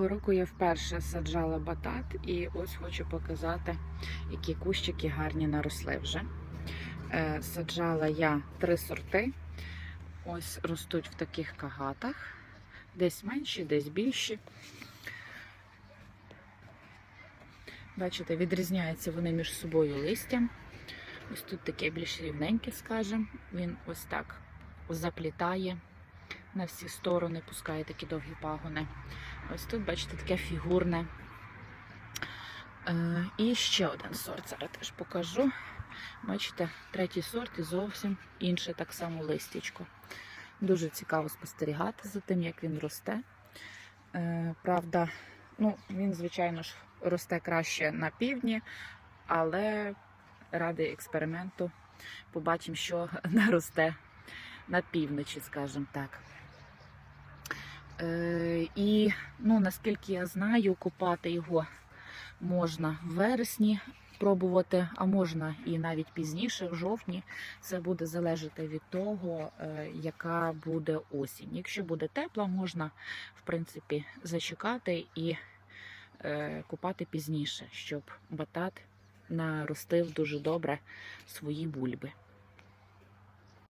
Цього року я вперше саджала батат і ось хочу показати, які кущики гарні наросли вже. Е, Саджала я три сорти. Ось ростуть в таких кагатах. Десь менші, десь більші. Бачите, відрізняються вони між собою листям. Ось тут таке більш рівненьке, скажімо. Він ось так заплітає на всі сторони, пускає такі довгі пагони. Ось тут, бачите, таке фігурне. Е, і ще один сорт зараз теж покажу. Бачите, третій сорт і зовсім інше так само листячко. Дуже цікаво спостерігати за тим, як він росте. Е, правда, ну, він, звичайно ж, росте краще на півдні, але ради експерименту побачимо, що наросте на півночі, скажімо так. Е, і ну, наскільки я знаю, купати його можна в вересні пробувати, а можна і навіть пізніше, в жовтні. Це буде залежати від того, е, яка буде осінь. Якщо буде тепла, можна в принципі зачекати і е, купати пізніше, щоб батат наростив дуже добре свої бульби.